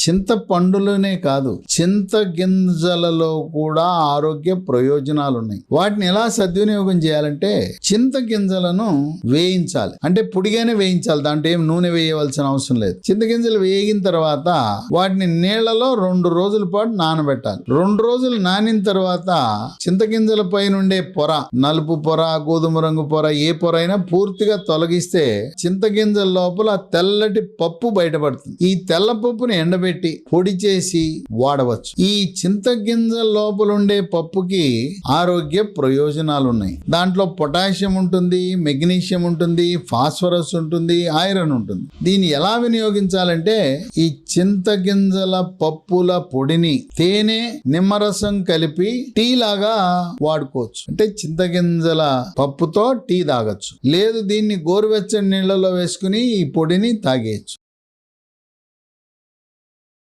చింతపండులోనే కాదు చింత గింజలలో కూడా ఆరోగ్య ప్రయోజనాలు ఉన్నాయి వాటిని ఎలా సద్వినియోగం చేయాలంటే చింత గింజలను వేయించాలి. అంటే పొడిగానే వేయించాలి. దాంట్లో ఏం నూనె వేయవలసిన అవసరం లేదు. చింత గింజలు వేగిన తర్వాత వాటిని నీళ్ళలో రెండు రోజుల పాటు నానబెట్టాలి. రెండు రోజులు నానిన తర్వాత చింతగింజల పైన ఉండే పొర నలుపు పొర గోధుమ రంగు పొర ఏ పొర అయినా పూర్తిగా తొలగిస్తే చింతగింజల లోపల తెల్లటి పప్పు బయటపడుతుంది. ఈ తెల్ల పప్పుని ఎండబెట్టి పొడి చేసి వాడవచ్చు. ఈ చింతగింజల లోపల ఉండే పప్పుకి ఆరోగ్య ప్రయోజనాలు ఉన్నాయి దాంట్లో పొటాషియం ఉంటుంది మెగ్నీషియం ఉంటుంది ఫాస్ఫరస్ ఉంటుంది ఐరన్ ఉంటుంది. దీన్ని ఎలా వినియోగించాలంటే ఈ చింతగింజల పప్పుల పొడిని తేనె నిమ్మరసం కలిపి టీ లాగా వాడుకోవచ్చు. అంటే చింతగింజల పప్పుతో టీ తాగొచ్చు. లేదు దీన్ని గోరువెచ్చని నీళ్ళలో వేసుకుని ఈ పొడిని తాగేయచ్చు.